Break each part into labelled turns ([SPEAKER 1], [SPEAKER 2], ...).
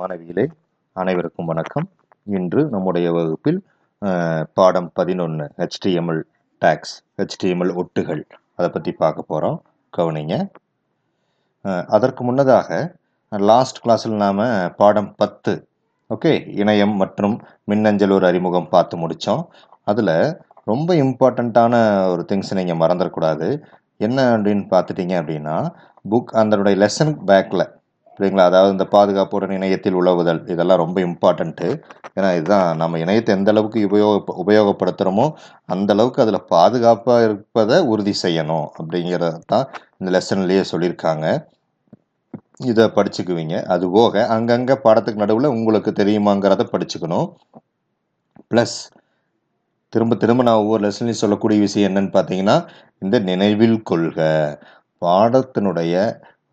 [SPEAKER 1] மாணவிகளே அனைவருக்கும் வணக்கம். இன்று நம்முடைய வகுப்பில் பாடம் பதினொன்று ஹெச்டிஎம்எல் டேக்ஸ் ஹெச்டிஎம்எல் ஒட்டுகள். அதை பற்றி பார்க்க போகிறோம் கவனிங்க. அதற்கு முன்னதாக லாஸ்ட் கிளாஸில் நாம் பாடம் பத்து ஓகே இணையம் மற்றும் மின்னஞ்சல் ஒரு அறிமுகம் பார்த்து முடித்தோம் அதில் ரொம்ப இம்பார்ட்டண்ட்டான ஒரு திங்ஸ் நீங்கள் மறந்துடக்கூடாது. என்ன அப்படின்னு பார்த்துட்டீங்க அப்படின்னா புக் அதனுடைய லெசன் பேக்கில் சரிங்களா அதாவது இந்த பாதுகாப்புடன் இணையத்தில் உழவுதல் இதெல்லாம் ரொம்ப இம்பார்ட்டண்ட்டு ஏன்னா இதுதான் நம்ம இணையத்தை எந்த அளவுக்கு உபயோக உபயோகப்படுத்துகிறோமோ அந்த அளவுக்கு அதில் பாதுகாப்பாக இருப்பதை உறுதி செய்யணும் அப்படிங்கிறது தான் இந்த லெசன்லேயே சொல்லியிருக்காங்க. இதை படிச்சுக்குவீங்க. அது போக அங்கங்கே பாடத்துக்கு நடுவில் உங்களுக்கு தெரியுமாங்கிறத படிச்சுக்கணும். ப்ளஸ் திரும்ப திரும்ப நான் ஒவ்வொரு லெசன்லையும் சொல்லக்கூடிய விஷயம் என்னன்னு பார்த்தீங்கன்னா இந்த நினைவில் கொள்க. பாடத்தினுடைய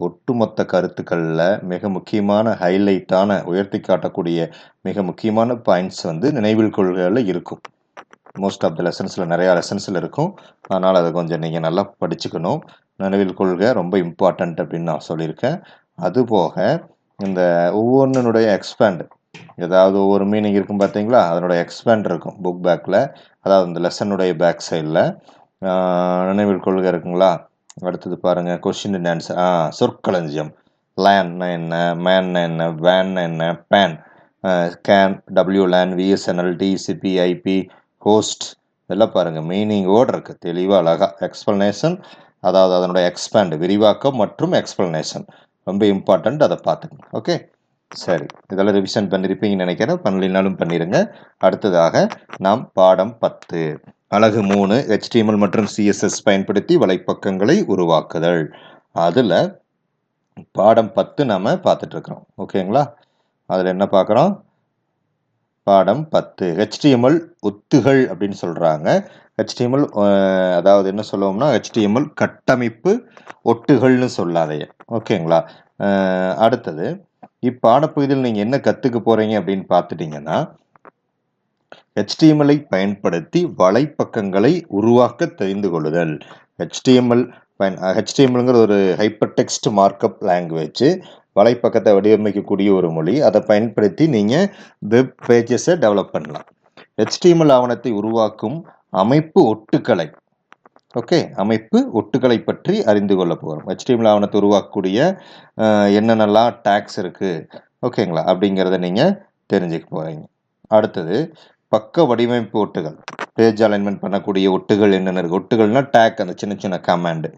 [SPEAKER 1] ஒட்டுமொத்த கருத்துக்களில் மிக முக்கியமான ஹைலைட்டான உயர்த்தி காட்டக்கூடிய மிக முக்கியமான பாயிண்ட்ஸ் வந்து நினைவில் கொள்கையில் இருக்கும். மோஸ்ட் ஆஃப் த லெசன்ஸில் நிறையா லெசன்ஸில் இருக்கும். அதனால் அதை கொஞ்சம் நீங்கள் நல்லா படிச்சுக்கணும். நினைவில் கொள்கை ரொம்ப இம்பார்ட்டண்ட் அப்படின்னு நான் சொல்லியிருக்கேன். அதுபோக இந்த ஒவ்வொன்றினுடைய எக்ஸ்பேண்ட் ஏதாவது ஒவ்வொரு மீனிங் இருக்கும் பார்த்தீங்களா? அதனோட எக்ஸ்பேண்ட் இருக்கும் புக் பேக்கில் அதாவது இந்த லெசனுடைய பேக் சைடில் நினைவில் கொள்கை இருக்குங்களா? அடுத்தது பாருங்கள் கொஷின் அண்ட் ஆன்சர் ஆ சொற்களஞ்சியம். லேன்னா என்ன மேன்னா என்ன வேன்னா என்ன PAN CAN W LAN VSNL TCP IP host இதெல்லாம் பாருங்கள் மீனிங்கோடு இருக்குது தெளிவாக அழகாக எக்ஸ்பிளனேஷன் அதாவது அதனுடைய எக்ஸ்பேண்ட் விரிவாக்கம் மற்றும் எக்ஸ்பிளனேஷன் ரொம்ப இம்பார்ட்டண்ட் அதை பார்த்துக்கணும். ஓகே சரி. இதெல்லாம் ரிவிஷன் பண்ணியிருப்பீங்கன்னு நினைக்கிறேன். பண்ணலினாலும் பண்ணிடுங்க அடுத்ததாக நாம் பாடம் பத்து. அழகு மூணு ஹெச்டிஎம்எல் மற்றும் சிஎஸ்எஸ் பயன்படுத்தி வலைப்பக்கங்களை உருவாக்குதல். அதில் பாடம் பத்து நாம் பார்த்துட்ருக்குறோம். ஓகேங்களா? அதில் என்ன பார்க்குறோம்? பாடம் பத்து. ஹெச்டிஎம்எல் ஒத்துகள் அப்படின்னு சொல்கிறாங்க ஹெச்டிஎம்எல் அதாவது என்ன சொல்லுவோம்னா ஹெச்டிஎம்எல் கட்டமைப்பு ஒட்டுகள்னு சொல்லாதைய ஓகேங்களா? அடுத்தது இப்பாடப்பகுதியில் நீங்கள் என்ன கற்றுக்க போகிறீங்க அப்படின்னு பார்த்துட்டிங்கன்னா HTML ஐ பயன்படுத்தி வலைப்பக்கங்களை உருவாக்க தெரிந்து கொள்ளுதல். HTML பயன் ஹெச்டிஎம்எல்ங்கிற ஒரு ஹைப்பர் டெக்ஸ்ட் மார்க்கப் லாங்குவேஜ் வலைப்பக்கத்தை வடிவமைக்கக்கூடிய ஒரு மொழி. அதை பயன்படுத்தி நீங்கள் வெப் பேஜஸை டெவலப் பண்ணலாம். ஹெச்டிஎம்எல் ஆவணத்தை உருவாக்கும் அமைப்பு ஒட்டுக்கலை ஓகே அமைப்பு ஒட்டுக்களை பற்றி அறிந்து கொள்ள போகிறோம் ஹெச்டிஎம்எல் ஆவணத்தை உருவாக்கக்கூடிய என்னென்னலாம் டேக்ஸ் இருக்குது ஓகேங்களா அப்படிங்கிறத நீங்கள் தெரிஞ்சுக்க போகிறீங்க அடுத்தது பக்க வடிவமைப்பு ஒட்டுகள் பேஜ் அலைன்மெண்ட் பண்ணக்கூடிய ஒட்டுகள் என்னென்ன இருக்குது ஒட்டுகள்னா டேக் அந்த சின்ன சின்ன கமாண்டு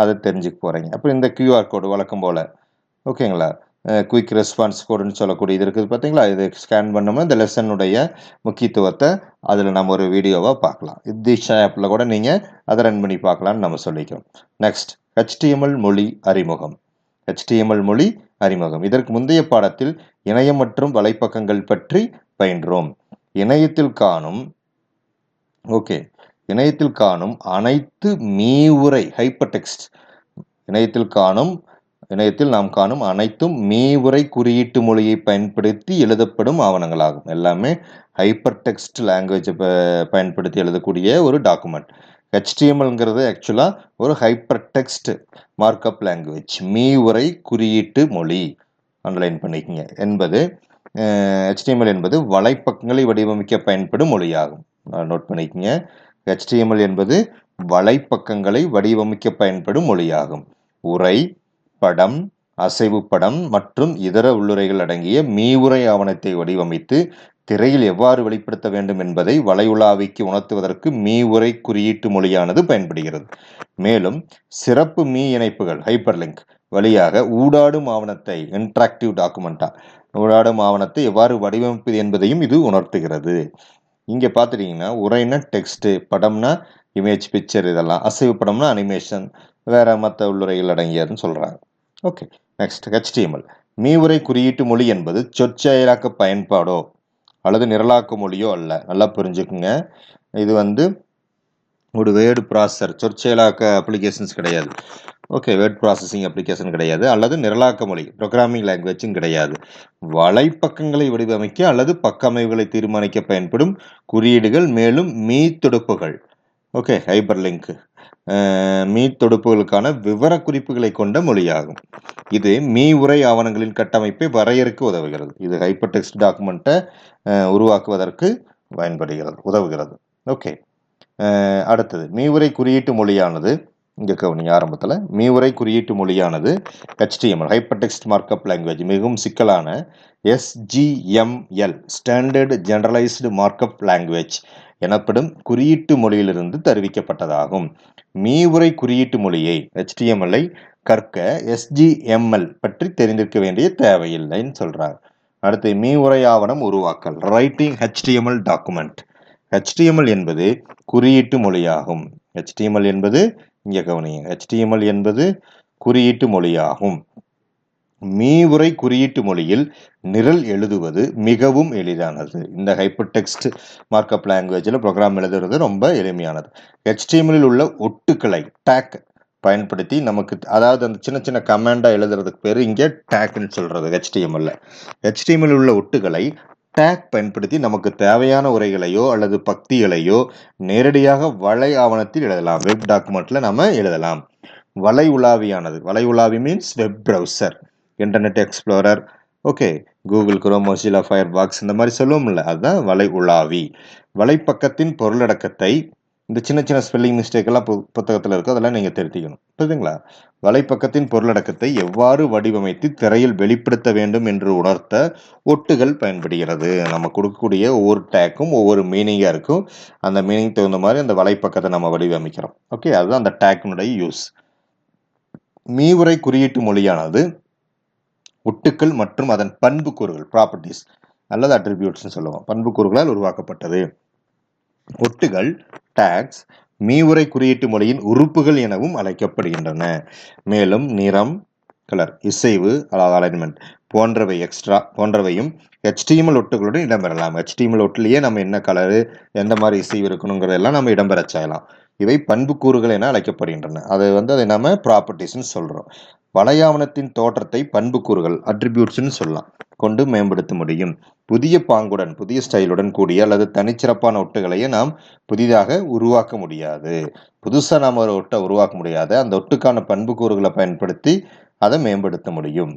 [SPEAKER 1] அதை தெரிஞ்சுக்க போகிறீங்க அப்புறம் இந்த கியூஆர் கோடு வழக்கம் போல். ஓகேங்களா? குயிக் ரெஸ்பான்ஸ் கோடுன்னு சொல்லக்கூடிய இது இருக்குது பார்த்தீங்களா இது ஸ்கேன் பண்ணோம்னா இந்த லெசனுடைய முக்கியத்துவத்தை அதில் நம்ம ஒரு வீடியோவாக பார்க்கலாம். தீஷா ஆப்பில் கூட நீங்கள் அதை ரன் பண்ணி பார்க்கலாம்னு நம்ம சொல்லிக்கிறோம். நெக்ஸ்ட் ஹெச்டிஎம்எல் மொழி அறிமுகம். ஹெச்டிஎம்எல் மொழி அறிமுகம். இதற்கு முந்தைய பாடத்தில் இணையம் மற்றும் வலைப்பக்கங்கள் பற்றி பயின்றோம். இணையத்தில் காணும் ஓகே இணையத்தில் காணும் அனைத்து மீவுரை ஹைப்பர் டெக்ஸ்ட் இணையத்தில் காணும் இணையத்தில் நாம் காணும் அனைத்தும் மீவுரை குறியீட்டு மொழியை பயன்படுத்தி எழுதப்படும் ஆவணங்களாகும். எல்லாமே ஹைப்பர் டெக்ஸ்ட் லாங்குவேஜை பயன்படுத்தி எழுதக்கூடிய ஒரு டாக்குமெண்ட் ஹெச்டிஎம்எல்ங்கிறது ஆக்சுவலாக ஒரு ஹைப்பர் டெக்ஸ்ட் மார்க்அப் லாங்குவேஜ் உரை குறியீட்டு மொழி. அண்டர்லைன் பண்ணிக்கங்க. என்பது ஹெச்டிஎம்எல் என்பது வலைப்பக்கங்களை வடிவமைக்க பயன்படும் மொழியாகும். நோட் பண்ணிக்கங்க. ஹெச்டிஎம்எல் என்பது வலைப்பக்கங்களை வடிவமைக்க பயன்படும் மொழியாகும். உரை படம் அசைவு படம் மற்றும் இதர உள்ளுரைகள் அடங்கிய மீவுரை ஆவணத்தை வடிவமைத்து திரையில் எவ்வாறு வெளிப்படுத்த வேண்டும் என்பதை வலையுலாவிக்கு உணர்த்துவதற்கு மீவுரை குறியீட்டு மொழியானது பயன்படுகிறது. மேலும் சிறப்பு மீ இணைப்புகள் ஹைப்பர்லிங்க் வழியாக ஊடாடும் ஆவணத்தை இன்ட்ராக்டிவ் டாக்குமெண்டா உரையாடும் ஆவணத்தை எவ்வாறு வடிவமைப்பது என்பதையும் இது உணர்த்துகிறது. இங்கே பார்த்துட்டிங்கன்னா உரைனா டெக்ஸ்ட்டு படம்னா இமேஜ் பிக்சர் இதெல்லாம் அசைவு படம்னா அனிமேஷன் வேறு மற்ற உள்ளுரைகள் அடங்கியதுன்னு சொல்கிறாங்க ஓகே நெக்ஸ்ட் ஹெச்டிஎம்எல் மீவுரை குறியீட்டு மொழி என்பது சொற்செயலாக்க பயன்பாடோ அல்லது நிரலாக்க மொழியோ அல்ல. நல்லா புரிஞ்சுக்குங்க. இது வந்து ஒரு வேர்டு ப்ராசர் சொற்செயலாக்க அப்ளிகேஷன்ஸ் கிடையாது. ஓகே வேர்ட் ப்ராசஸிங் அப்ளிகேஷன் கிடையாது. அல்லது நிரலாக்க மொழி ப்ரோக்ராமிங் லாங்குவேஜும் கிடையாது. வலைப்பக்கங்களை வடிவமைக்க அல்லது பக்க அமைவுகளை தீர்மானிக்க பயன்படும் குறியீடுகள் மேலும் மீ ஓகே ஹைப்பர் லிங்க் மீ தொடுப்புகளுக்கான விவரக்குறிப்புகளை கொண்ட மொழியாகும். இது மீ உரை ஆவணங்களின் கட்டமைப்பை வரையறுக்க உதவுகிறது. இது ஹைப்பர் டெக்ஸ்ட் டாக்குமெண்ட்டை உருவாக்குவதற்கு பயன்படுகிறது உதவுகிறது. ஓகே அடுத்தது. மீ உரை குறியீட்டு மொழியானது இங்கே கவனிங்க ஆரம்பத்தில். மீவுரை குறியீட்டு மொழியானது HTML hyper text markup language மிகவும் சிக்கலான SGML standard generalised markup language எனப்படும் குறியீட்டு மொழியிலிருந்து தருவிக்கப்பட்டதாகும். மீவுரை குறியீட்டு மொழியை ஹெச்டிஎம்எல்லை கற்க எஸ்ஜிஎம்எல் பற்றி தெரிந்திருக்க வேண்டிய தேவையில்லைன்னு சொல்கிறார் அடுத்து மீவுரை ஆவணம் உருவாக்கல் ரைட்டிங் ஹெச்டிஎம்எல் டாக்குமெண்ட் ஹெச்டிஎம்எல் என்பது குறியீட்டு மொழியாகும். ஹெச்டிஎம்எல் என்பது இங்கே கவனிங்க ஹெச்டிஎம்எல் என்பது குறியீட்டு மொழியாகும். மீவுரை குறியீட்டு மொழியில் நிரல் எழுதுவது மிகவும் எளிதானது. இந்த ஹைப்பர் டெக்ஸ்ட் மார்க்கப் லாங்குவேஜில் ப்ரோக்ராம் எழுதுறது ரொம்ப எளிமையானது. ஹெச்டிஎம்எல்லில் உள்ள ஒட்டுக்களை டேக் பயன்படுத்தி நமக்கு அதாவது அந்த சின்ன சின்ன கமாண்டாக எழுதுறதுக்கு பேர் இங்கே டேக்குன்னு சொல்கிறது ஹெச்டிஎம்எல்ல ஹெச்டிஎம்எல் உள்ள ஒட்டுகளை டேக் பயன்படுத்தி நமக்கு தேவையான உரைகளையோ அல்லது பக்திகளையோ நேரடியாக வலை ஆவணத்தில் எழுதலாம். வெப் டாக்குமெண்ட்டில் நம்ம எழுதலாம். வலை உலாவியானது. வலை உலாவி means web browser Internet Explorer okay Google grow Mozilla Firefox இந்த மாதிரி சொல்லுவோம்ல. அதுதான் வலை உலாவி. வலைப்பக்கத்தின் பொருளடக்கத்தை இந்த சின்ன சின்ன ஸ்பெல்லிங் மிஸ்டேக் எல்லாம் புத்தகத்தில் இருக்கோ. அதெல்லாம் நீங்கள் திருத்திக்கணும். புரியுதுங்களா? வலைப்பக்கத்தின் பொருளடக்கத்தை எவ்வாறு வடிவமைத்து திரையில் வெளிப்படுத்த வேண்டும் என்று உணர்த்த ஒட்டுகள் பயன்படுகிறது. நம்ம கொடுக்கக்கூடிய ஒவ்வொரு டேக்கும் ஒவ்வொரு மீனிங்காக இருக்கும். அந்த மீனிங் தகுந்த மாதிரி அந்த வலைப்பக்கத்தை நம்ம வடிவமைக்கிறோம். ஓகே? அதுதான் அந்த டேக்கினுடைய யூஸ் மீவுரை குறியீட்டு மொழியானது ஒட்டுக்கள் மற்றும் அதன் பண்புக்கூறுகள் ப்ராப்பர்ட்டிஸ் அல்லது அட்ரிபியூட்ஸ்னு சொல்லுவோம். பண்புக்கூறுகளால் உருவாக்கப்பட்டது. ஒட்டுகள் டேக்ஸ் மீவுரை குறியீட்டு மொழியின் உறுப்புகள் எனவும் அழைக்கப்படுகின்றன. மேலும் நிறம் கலர் இசைவு அதாவது அலைன்மெண்ட் போன்றவை எக்ஸ்ட்ரா போன்றவையும் ஹெச்டிஎம்எல் ஒட்டுகளுடன் இடம்பெறலாம். ஹெச்டிஎம்எல் ஒட்டுலேயே நம்ம என்ன கலரு எந்த மாதிரி இசைவு இருக்கணுங்கிறதெல்லாம் நம்ம இடம்பெற செய்யலாம். இவை பண்புக்கூறுகள் என அழைக்கப்படுகின்றன. அது வந்து அதை நம்ம ப்ராப்பர்ட்டிஸ்ன்னு சொல்கிறோம் வலையாவணத்தின் தோற்றத்தை பண்புக்கூறுகள் அட்ரிபியூட்ஸ்ன்னு சொல்லலாம். கொண்டு மேம்படுத்த முடியும். புதிய பாங்குடன் புதிய ஸ்டைலுடன் கூடிய அல்லது தனிச்சிறப்பான ஒட்டுகளையே நாம் புதிதாக உருவாக்க முடியாது. புதுசாக நாம் ஒரு ஒட்டை உருவாக்க முடியாது. அந்த ஒட்டுக்கான பண்புக்கூறுகளை பயன்படுத்தி அதை மேம்படுத்த முடியும்.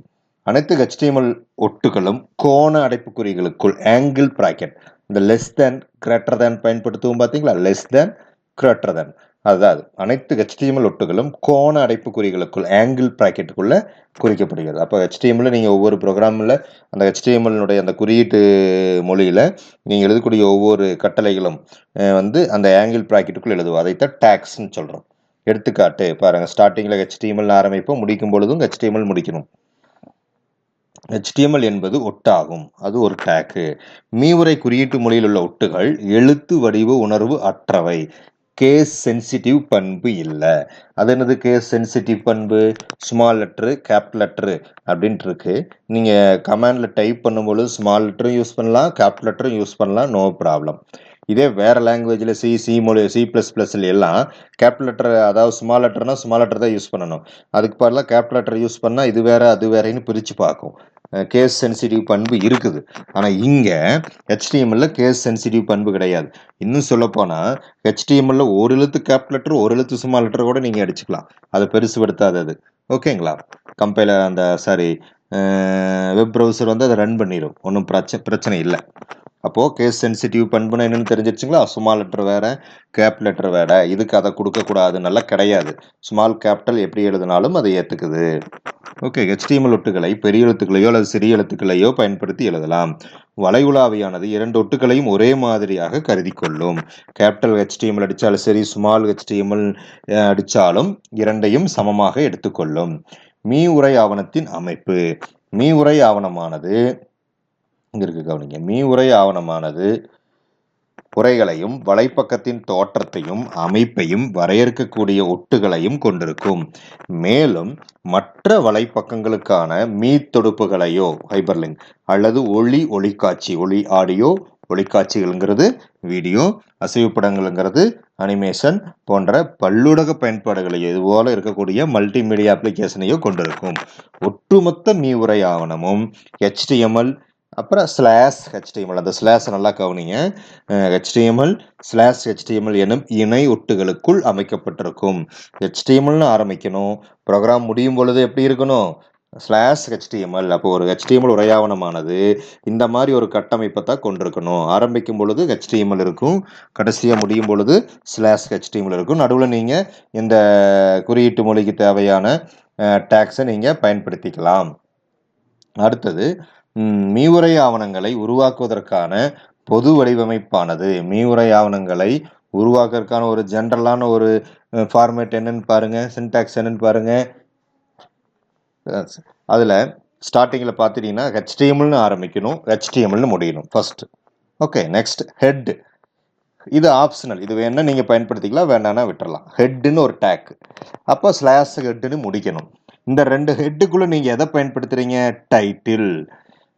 [SPEAKER 1] அனைத்து ஹெச்டிஎம்எல் ஒட்டுகளும் கோண அடைப்புக்குறிகளுக்குள் ஆங்கிள் ப்ராக்கெட் இந்த லெஸ் தேன் கிரேட்டர் தேன் பயன்படுத்துவோம் பார்த்தீங்களா? லெஸ் தேன் கிரேட்டர் தேன் அதாவது அனைத்து ஹெச்டிஎம்எல் ஒட்டுகளும் கோண அடைப்புக்குறிகளுக்குள் ஆங்கிள் ப்ராக்கெட்டுக்குள்ள குறிக்கப்படுகிறது. அப்போ ஹெச்டிஎம்எல் நீங்கள் ஒவ்வொரு ப்ரோக்ராமில் அந்த ஹெச்டிஎம்எல்னுடைய அந்த குறியீட்டு மொழியில் நீங்கள் எழுதக்கூடிய ஒவ்வொரு கட்டளைகளும் வந்து அந்த ஆங்கிள் ப்ராக்கெட்டுக்குள் எழுதுவோம் அதைத்தான் டேக்ஸ்ன்னு சொல்கிறோம் எடுத்துக்காட்டு பாருங்கள் ஸ்டார்டிங்கில் ஹெச்டிஎம்எல் ஆரம்பிப்போம் முடிக்கும் பொழுதும் ஹெச்டிஎம்எல் முடிக்கணும். ஹெச்டிஎம்எல் என்பது ஒட்டாகும். அது ஒரு டேக்கு மீவுரை குறியீட்டு மொழியில் உள்ள ஒட்டுகள் எழுத்து வடிவ உணர்வு அற்றவை. கேஸ் சென்சிட்டிவ் பண்பு இல்லை. அது என்னது கேஸ் சென்சிட்டிவ் பண்பு? ஸ்மால் லெட்ரு கேப் லெட்ரு அப்படின்ட்டு இருக்கு. நீங்கள் கமாண்டில் டைப் பண்ணும்போது ஸ்மால் லெட்டரும் யூஸ் பண்ணலாம் கேப் லெட்டரும் யூஸ் பண்ணலாம் நோ ப்ராப்ளம். இதே வேறு லாங்குவேஜில் சி சி மொழி சி ப்ளஸ் ப்ளஸ்ல எல்லாம் கேப் லெட்டர் அதாவது ஸ்மால் லெட்டர்னா ஸ்மால் லெட்டர் தான் யூஸ் பண்ணணும். அதுக்கு பதிலாக கேப் லெட்டர் யூஸ் பண்ணால் இது வேறு அது வேறேன்னு பிரித்து பார்க்கும். கேஸ் சென்சிட்டிவ் பண்பு இருக்குது. ஆனால் இங்கே ஹெச்டிஎம்எல்ல கேஸ் சென்சிட்டிவ் பண்பு கிடையாது. இன்னும் சொல்லப்போனால் ஹெச்டிஎம்எல்ல ஒரு எழுத்து கேப் லெட்டர் ஒரு எழுத்து சும்மா லெட்டர் கூட நீங்கள் அடிச்சுக்கலாம். அதை பெருசுபடுத்தாதது ஓகேங்களா? கம்பைலர் அந்த சாரி வெப் ப்ரௌசர் வந்து அதை ரன் பண்ணிடும் ஒன்றும் பிரச்சனை பிரச்சனை இல்லை. அப்போது கேஸ் சென்சிட்டிவ் பண்புனா என்னென்னு தெரிஞ்சிருச்சுங்களா? ஸ்மால் லெட்டர் வேறு கேப் லெட்டர் வேறு. இதுக்கு அதை கொடுக்கக்கூடாது நல்லா கிடையாது. ஸ்மால் கேபிட்டல் எப்படி எழுதினாலும் அதை ஏற்றுக்குது ஓகே ஹெச்டிஎம்எல் ஒட்டுகளை பெரிய எழுத்துக்களையோ அல்லது சிறிய எழுத்துக்களையோ பயன்படுத்தி எழுதலாம். வளைவுலாவியானது இரண்டு ஒட்டுகளையும் ஒரே மாதிரியாக கருதி கொள்ளும். கேபிட்டல் ஹெச்டிஎம்எல் அடித்தாலும் சரி ஸ்மால் ஹெச்டிஎம்எல் அடித்தாலும் இரண்டையும் சமமாக எடுத்துக்கொள்ளும் மீ உரை ஆவணத்தின் அமைப்பு. மீ உரை ஆவணமானது இங்க இருக்கு கவனிங்க. மீ உரை ஆவணமானது உரைகளையும் வலைப்பக்கத்தின் தோற்றத்தையும் அமைப்பையும் வரையறுக்கக்கூடிய ஒட்டுகளையும் கொண்டிருக்கும். மேலும் மற்ற வலைப்பக்கங்களுக்கான மீ தொடுப்புகளையோ ஹைபர்லிங்க் அல்லது ஒளி ஒளிக்காட்சி ஒளி ஆடியோ ஒளிக்காட்சிகள்ங்கிறது வீடியோ அசைவுப்படங்கள்ங்கிறது அனிமேஷன் போன்ற பல்லுலக பயன்பாடுகளை இதுபோல இருக்கக்கூடிய மல்டிமீடியா அப்ளிகேஷனையோ கொண்டிருக்கும். ஒட்டுமொத்த மீ உரை ஆவணமும் ஹெச்டிஎம்எல் அப்புறம் ஸ்லாஷ் ஹெச்டிஎம்எல் அந்த ஸ்லாஷ் நல்லா கவனிங்க. ஹெச்டிஎம்எல் ஸ்லாஷ் ஹெச்டிஎம்எல் எனும் இணை ஒட்டுகளுக்குள் அமைக்கப்பட்டிருக்கும். ஹெச்டிஎம்எல்னு ஆரம்பிக்கணும். ப்ரோக்ராம் முடியும் பொழுது எப்படி இருக்கணும்? ஸ்லாஷ் ஹெச்டிஎம்எல் அப்போ ஒரு ஹெச்டிஎம்எல் உரையாவணமானது. இந்த மாதிரி ஒரு கட்டமைப்பை தான் கொண்டிருக்கணும். ஆரம்பிக்கும் பொழுது ஹெச்டிஎம்எல் இருக்கும். கடைசியாக முடியும் பொழுது ஸ்லாஷ் ஹெச்டிஎம்எல் இருக்கும். நடுவில் நீங்கள் இந்த குறியீட்டு மொழிக்கு தேவையான டேக்ஸை நீங்கள் பயன்படுத்திக்கலாம். அடுத்தது மீவுரை ஆவணங்களை உருவாக்குவதற்கான பொது வடிவமைப்பானது. மீவுரை ஆவணங்களை உருவாக்குவதற்கான ஒரு ஜென்ரலான ஒரு ஃபார்மேட் என்னன்னு பாருங்க சின்டாக்ஸ் என்னன்னு பாருங்க. அதில் ஸ்டார்டிங்கில் பார்த்துட்டிங்கன்னா ஹெச்டிஎம்எல்னு ஆரம்பிக்கணும் ஹெச்டிஎம்எல்னு முடியணும் ஃபர்ஸ்ட் ஓகே நெக்ஸ்ட் ஹெட் இது ஆப்ஷனல் இது வேணால் நீங்கள் பயன்படுத்திக்கலாம் வேண்டாம்னா விட்டுறலாம். ஹெட்டுன்னு ஒரு டேக் அப்போ ஸ்லாஷ் ஹெட்டுன்னு முடிக்கணும். இந்த ரெண்டு ஹெட்டுக்குள்ளே நீங்கள் எதை பயன்படுத்துகிறீங்க title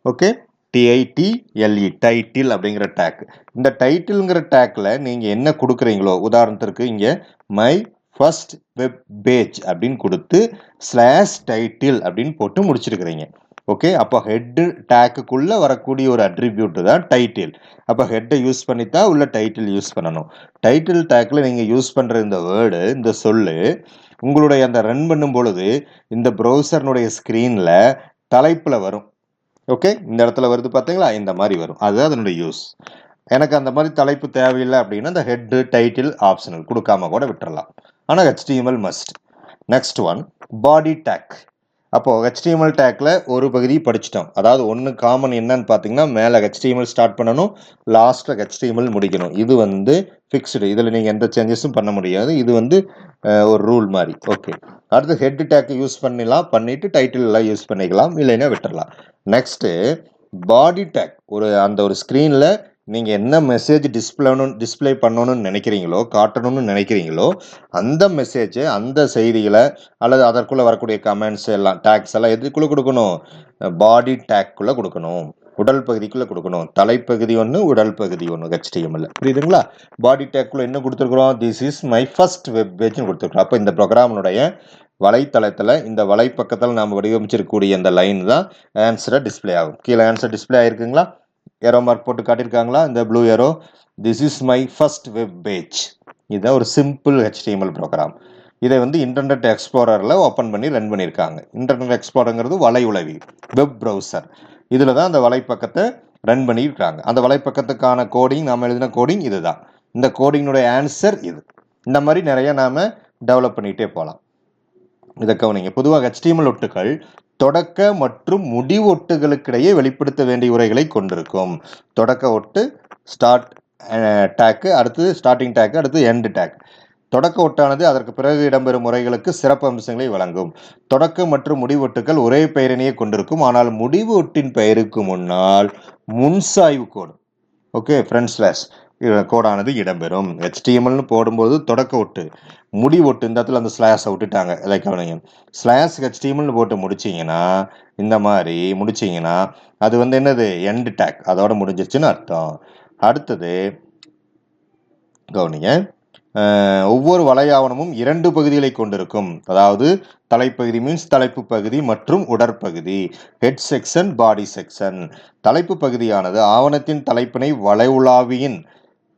[SPEAKER 1] okay T I T L E title அப்படிங்கிற டேக் இந்த டைட்டில்ங்கிற டேக்கில் நீங்கள் என்ன கொடுக்குறீங்களோ உதாரணத்திற்கு இங்கே மை ஃபர்ஸ்ட் வெப் பேஜ் அப்படின்னு கொடுத்து ஸ்லாஷ் டைட்டில் அப்படின்னு போட்டு முடிச்சிருக்கிறீங்க. ஓகே அப்போ ஹெட்டு டேக்குக்குள்ளே வரக்கூடிய ஒரு அட்ரிபியூட்டு தான் டைட்டில் அப்போ ஹெட்டை யூஸ் பண்ணி தான் உள்ள டைட்டில் யூஸ் பண்ணணும். டைட்டில் டேக்கில் நீங்கள் யூஸ் பண்ணுற இந்த வேர்டு இந்த சொல்லு உங்களுடைய அந்த ரன் பண்ணும் பொழுது இந்த ப்ரௌசர்னுடைய ஸ்க்ரீனில் தலைப்பில் வரும். ஓகே இந்த இடத்துல வருது பார்த்தீங்களா இந்த மாதிரி வரும். அதுதான் அதனுடைய யூஸ் எனக்கு அந்த மாதிரி தலைப்பு தேவையில்லை அப்படின்னா இந்த ஹெட்டு டைட்டில் ஆப்ஷனல் கொடுக்காம கூட விட்டுறலாம். ஆனால் HTML must next one body tag அப்போது ஹெச்டிஎம்எல் டேக்கில் ஒரு பகுதி படிச்சிட்டோம். அதாவது ஒன்று காமன் என்னன்னு பார்த்தீங்கன்னா மேலே ஹெச்டிஎம்எல் ஸ்டார்ட் பண்ணணும் லாஸ்ட்டில் ஹெச்டிஎம்எல் முடிக்கணும். இது வந்து ஃபிக்ஸ்டு இதில் நீங்கள் எந்த சேஞ்சஸும் பண்ண முடியாது. இது வந்து ஒரு ரூல் மாதிரி. ஓகே அடுத்து ஹெட் டேக் யூஸ் பண்ணிடலாம். பண்ணிவிட்டு டைட்டில் எல்லாம் யூஸ் பண்ணிக்கலாம். இல்லைன்னா விட்டுறலாம். நெக்ஸ்ட்டு பாடி டேக் ஒரு அந்த ஒரு ஸ்க்ரீனில் நீங்கள் என்ன மெசேஜ் டிஸ்பிளே டிஸ்ப்ளே பண்ணணும்னு நினைக்கிறீங்களோ காட்டணும்னு நினைக்கிறீங்களோ அந்த மெசேஜை அந்த செய்திகளை அல்லது அதற்குள்ளே வரக்கூடிய கமெண்ட்ஸ் எல்லாம் டேக்ஸ் எல்லாம் எதுக்குள்ளே கொடுக்கணும்? பாடி டேக்குள்ளே கொடுக்கணும். உடல் பகுதிக்குள்ளே கொடுக்கணும். தலைப்பகுதி ஒன்று உடல் பகுதி ஒன்று ஹெச்டிஎம்எல் புரியுதுங்களா? பாடி டேக்குள்ளே என்ன கொடுத்துருக்குறோம்? This is my first web பேஜ்னு கொடுத்துருக்குறோம். அப்போ இந்த ப்ரோக்ராமினுடைய வலைத்தளத்தில் இந்த வலைப்பக்கத்தில் நாம் வடிவமைச்சிருக்கக்கூடிய அந்த லைன் தான் ஆன்சரை டிஸ்ப்ளே ஆகும். கீழே ஆன்சர் டிஸ்ப்ளே ஆகிருக்குங்களா ஏரோ மார்க் போட்டு காட்டியிருக்காங்களா? இந்த blue arrow this is my first web page இதுதான் ஒரு சிம்பிள் ஹெச்டிஎம்எல் ப்ரோக்ராம் இதை வந்து இன்டர்நெட் எக்ஸ்ப்ளோரரில் ஓப்பன் பண்ணி ரன் பண்ணியிருக்காங்க. இன்டர்நெட் எக்ஸ்ப்ளோரங்கிறது வலை உளவி வெப் ப்ரௌசர் இதில் தான் அந்த வலைப்பக்கத்தை ரன் பண்ணியிருக்காங்க. அந்த வலைப்பக்கத்துக்கான கோடிங் நாம் எழுதின கோடிங் இதுதான். இந்த கோடிங்கினுடைய ஆன்சர் இது. இந்த மாதிரி நிறைய நாம் டெவலப் பண்ணிகிட்டே போகலாம். இதை கவனிங்க. பொதுவாக ஹெச்டிஎம்எல் ஒட்டுகள் தொடக்க மற்றும் முடிவு ஒட்டுகளுக்கிடையே வெளிப்படுத்த வேண்டிய உரைகளை கொண்டிருக்கும். தொடக்க ஒட்டு ஸ்டார்ட் டேக்கு அடுத்து ஸ்டார்டிங் டேக்கு அடுத்து எண்டு டேக் தொடக்க ஒட்டானது அதற்கு பிறகு இடம்பெறும் முறைகளுக்கு சிறப்பு அம்சங்களை வழங்கும். தொடக்க மற்றும் முடிவொட்டுகள் ஒரே பெயரினையே கொண்டிருக்கும். ஆனால் முடிவு ஒட்டின் பெயருக்கு முன்னால் முன்சாய்வு கோடு. ஓகே ஃப்ரெண்ட்ஸ் ஸ்லாஷ் கோடானது இடம்பெறும். ஹெச்டிஎம்எல்னு போடும்போது தொடக்க ஒட்டு முடி ஒட்டு இந்த இடத்துல அந்த ஸ்லாஷை விட்டுட்டாங்க. அதை ஸ்லாஷ் ஹெச்டிஎம்எல்னு போட்டு முடிச்சிங்கன்னா இந்த மாதிரி முடிச்சிங்கன்னா அது வந்து என்னது? எண்ட் டேக் அதோட முடிஞ்சிருச்சுன்னு அர்த்தம். அடுத்தது கவனிங்க. ஒவ்வொரு வலையாவணமும் இரண்டு பகுதிகளை கொண்டிருக்கும். அதாவது தலைப்பகுதி மீன்ஸ் தலைப்பு பகுதி மற்றும் உடற்பகுதி. ஹெட் செக்ஷன் பாடி செக்ஷன் தலைப்பு பகுதியானது ஆவணத்தின் தலைப்பினை வளைவுலாவியின்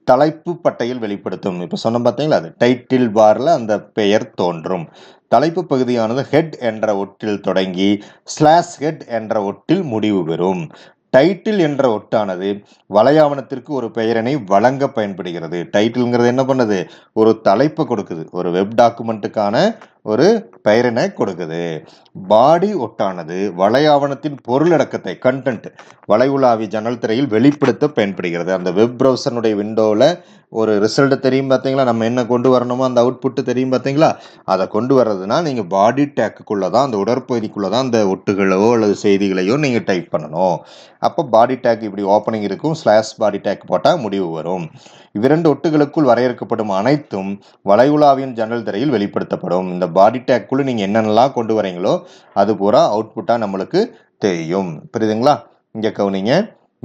[SPEAKER 1] தலைப்பு பட்டையில் வெளிப்படுத்தும். இப்போ சொன்னோம் பார்த்தீங்களா அது டைட்டில் பாரில் அந்த பெயர் தோன்றும். தலைப்பு பகுதியானது ஹெட் என்ற ஒட்டில் தொடங்கி ஸ்லாஷ் ஹெட் என்ற ஒட்டில் முடிவு பெறும். டைட்டில் என்ற ஒட்டானது வலையாவணத்திற்கு ஒரு பெயரினை வழங்க பயன்படுகிறது. டைட்டில்ங்கிறது என்ன பண்ணுது? ஒரு தலைப்பை கொடுக்குது. ஒரு வெப் டாக்குமெண்ட்டுக்கான ஒரு பெயரினை கொடுக்குது. பாடி ஒட்டானது வலையாவணத்தின் பொருளடக்கத்தை கண்டென்ட் வளைவுலாவி ஜன்னல் திரையில் வெளிப்படுத்த பயன்படுகிறது. அந்த வெப் ப்ரௌசனுடைய விண்டோவில் ஒரு ரிசல்ட் தெரியும் பார்த்தீங்களா? நம்ம என்ன கொண்டு வரணுமோ அந்த அவுட்புட்டு தெரியும் பார்த்தீங்களா? அதை கொண்டு வர்றதுனா நீங்கள் பாடி டேக்குக்குள்ளே தான் அந்த உடற்பகுதிக்குள்ளே தான் அந்த ஒட்டுகளோ அல்லது செய்திகளையோ நீங்கள் டைப் பண்ணணும். அப்போ பாடி டேக் இப்படி ஓப்பனிங் இருக்கும் ஸ்லாஷ் பாடி டேக் போட்டால் முடிவு வரும். இவ்விரண்டு ஒட்டுகளுக்குள் வரையறுக்கப்படும் அனைத்தும் வலையுலாவின் ஜன்னல் திரையில் வெளிப்படுத்தப்படும். இந்த பாடி டேக்குள்ளே நீங்கள் என்னென்னலாம் கொண்டு வரீங்களோ அது பூரா அவுட்புட்டாக நம்மளுக்கு தெரியும். புரியுதுங்களா? இங்கே கவனிங்க.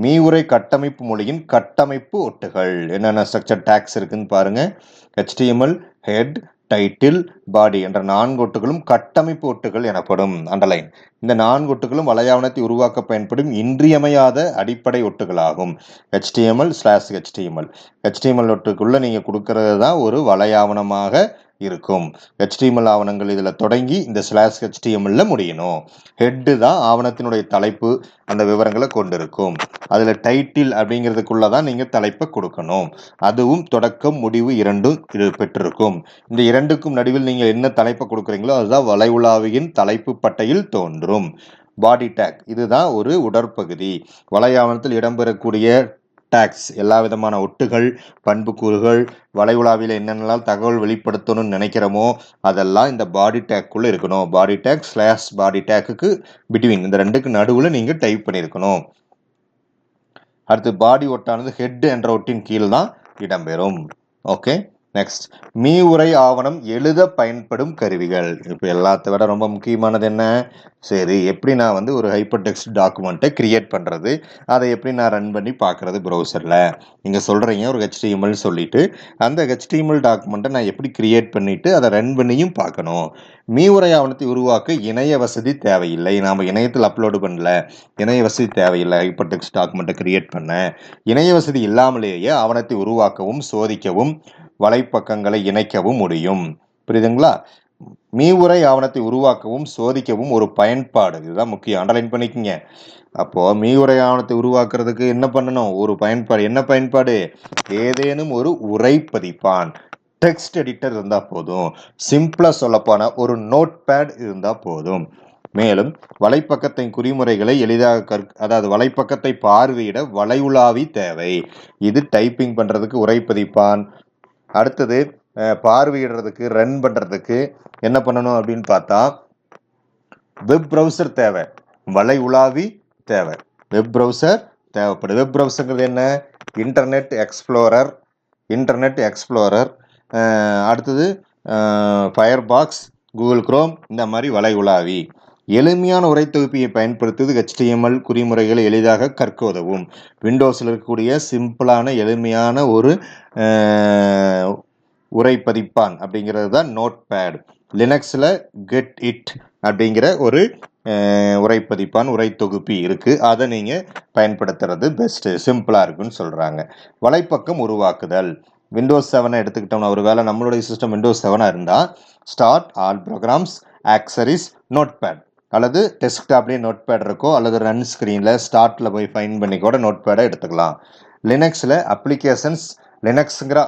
[SPEAKER 1] மீவுரை கட்டமைப்பு மொழியின் கட்டமைப்பு ஒட்டுகள். என்னென்ன ஸ்ட்ரக்சர் டேக்ஸ் இருக்குன்னு பாருங்கள் ஹெச்டிஎம்எல் ஹெட் டைட்டில் பாடி என்ற நான்கு ஒட்டுகளும் கட்டமைப்பு ஒட்டுகள் எனப்படும். அண்டர்லைன் இந்த நான்கு ஒட்டுகளும் வலையாவணத்தை உருவாக்க பயன்படும் இன்றியமையாத அடிப்படை ஒட்டுகளாகும். ஹெச்டிஎம்எல் ஸ்லாஷ் ஹெச்டிஎம்எல் ஹெச்டிஎம்எல் ஒட்டுக்குள்ளே நீங்கள் கொடுக்கறது தான் ஒரு வலையாவணமாக இருக்கும். ஹெச்டிஎம்எல் ஆவணங்கள் இதில் தொடங்கி இந்த ஸ்லாஷ் ஹெச்டிஎம்எல்ல முடியணும். ஹெட்டு தான் ஆவணத்தினுடைய தலைப்பு அந்த விவரங்களை கொண்டிருக்கும். அதில் டைட்டில் அப்படிங்கிறதுக்குள்ள தான் நீங்கள் தலைப்பை கொடுக்கணும். அதுவும் தொடக்கம் முடிவு இரண்டும் இது பெற்றிருக்கும். இந்த இரண்டுக்கும் நடுவில் நீங்கள் என்ன தலைப்பை கொடுக்குறீங்களோ அதுதான் வலையுலாவியின் தலைப்பு பட்டையில் தோன்றும். பாடி டேக் இதுதான் ஒரு உடற்பகுதி. வலையாவணத்தில் இடம்பெறக்கூடிய டேக்ஸ் எல்லா விதமான ஒட்டுகள் பண்புக்கூறுகள் வலையுலாவியில் என்னென்னலாம் தகவல் வெளிப்படுத்தணும்னு நினைக்கிறோமோ அதெல்லாம் இந்த பாடி டேக்குள்ளே இருக்கணும். பாடி டேக் ஸ்லாஷ் பாடி டேக்குக்கு பிட்வீன் இந்த ரெண்டுக்கு நடுவில் நீங்கள் டைப் பண்ணியிருக்கணும் அடுத்து பாடி ஒட்டானது ஹெட் என்ற ஒட்டின் கீழ் தான் இடம்பெறும். ஓகே நெக்ஸ்ட் மீ உரை ஆவணம் எழுத பயன்படும் கருவிகள். இப்போ எல்லாத்த விட ரொம்ப முக்கியமானது என்ன? சரி எப்படி நான் வந்து ஒரு ஹைப்பர் டெக்ஸ்ட் டாக்குமெண்ட்டை கிரியேட் பண்ணுறது அதை எப்படி நான் ரன் பண்ணி பார்க்குறது ப்ரௌசரில் நீங்கள் சொல்கிறீங்க ஒரு ஹெச்டிஎம்எல் சொல்லிவிட்டு அந்த ஹெச்டிஎம்எல் டாக்குமெண்ட்டை நான் எப்படி கிரியேட் பண்ணிவிட்டு அதை ரன் பண்ணியும் பார்க்கணும். மீ உரை ஆவணத்தை உருவாக்க இணைய வசதி தேவையில்லை. நாம் இணையத்தில் அப்லோடு பண்ணல. இணைய வசதி தேவையில்லை. ஹைப்பர் டெக்ஸ்ட் டாக்குமெண்ட்டை கிரியேட் பண்ண. இணைய வசதி இல்லாமலேயே ஆவணத்தை உருவாக்கவும் சோதிக்கவும் வலைப்பக்கங்களை இணைக்கவும் முடியும். புரியுதுங்களா? மீ உரை ஆவணத்தை உருவாக்கவும் சோதிக்கவும் ஒரு பயன்பாடு. இதுதான் முக்கியம். அண்டர்லைன் பண்ணிக்கங்க. அப்போ மீ உரை ஆவணத்தை உருவாக்குறதுக்கு என்ன பண்ணணும்? ஒரு பயன்பாடு. என்ன பயன்பாடு? ஏதேனும் ஒரு உரை பதிப்பான். டெக்ஸ்ட் எடிட்டர் இருந்தால் போதும். சிம்பிளாக சொல்லப்போனால் ஒரு நோட் பேட் இருந்தால் போதும். மேலும் வலைப்பக்கத்தின் குறிமுறைகளை எளிதாக கற் அதாவது வலைப்பக்கத்தை பார்வையிட வலையுலாவி தேவை. இது டைப்பிங் பண்ணுறதுக்கு உரைப்பதிப்பான் அடுத்தது பார்வையிடுறதுக்கு ரன் பண்ணுறதுக்கு என்ன பண்ணணும் அப்படின்னு பார்த்தா வெப் ப்ரௌசர் தேவை. வலை உலாவி தேவை. வெப் ப்ரௌசர் தேவைப்படுது வெப் ப்ரௌசருங்கிறது என்ன? இன்டர்நெட் எக்ஸ்ப்ளோரர் இன்டர்நெட் எக்ஸ்ப்ளோரர் அடுத்தது ஃபயர் பாக்ஸ் கூகுள் குரோம் இந்த மாதிரி வலை உலாவி. எளிமையான உரை தொகுப்பியை பயன்படுத்துவது ஹெச்டிஎம்எல் குறிமுறைகளை எளிதாக கற்க உதவும். விண்டோஸில் இருக்கக்கூடிய சிம்பிளான எளிமையான ஒரு உரை பதிப்பான் அப்படிங்கிறது தான் நோட் பேட் லினக்ஸில் கெட் இட் அப்படிங்கிற ஒரு அஹ், உரை பதிப்பான் உரை தொகுப்பி இருக்குது அதை நீங்கள் பயன்படுத்துறது பெஸ்ட்டு சிம்பிளாக இருக்குன்னு சொல்கிறாங்க வலைப்பக்கம் உருவாக்குதல். விண்டோஸ் செவனை எடுத்துக்கிட்டோம்னா ஒரு வேளை நம்மளுடைய சிஸ்டம் விண்டோஸ் செவனாக இருந்தால் start all programs accessories Notepad அல்லது டெஸ்க்டாப்லேயே நோட் பேட் இருக்கோ அல்லது ரன் ஸ்க்ரீனில் ஸ்டார்ட்டில் போய் ஃபைன் பண்ணி கூட நோட் பேடை எடுத்துக்கலாம். லினக்ஸில் அப்ளிகேஷன்ஸ் லினக்ஸுங்கிற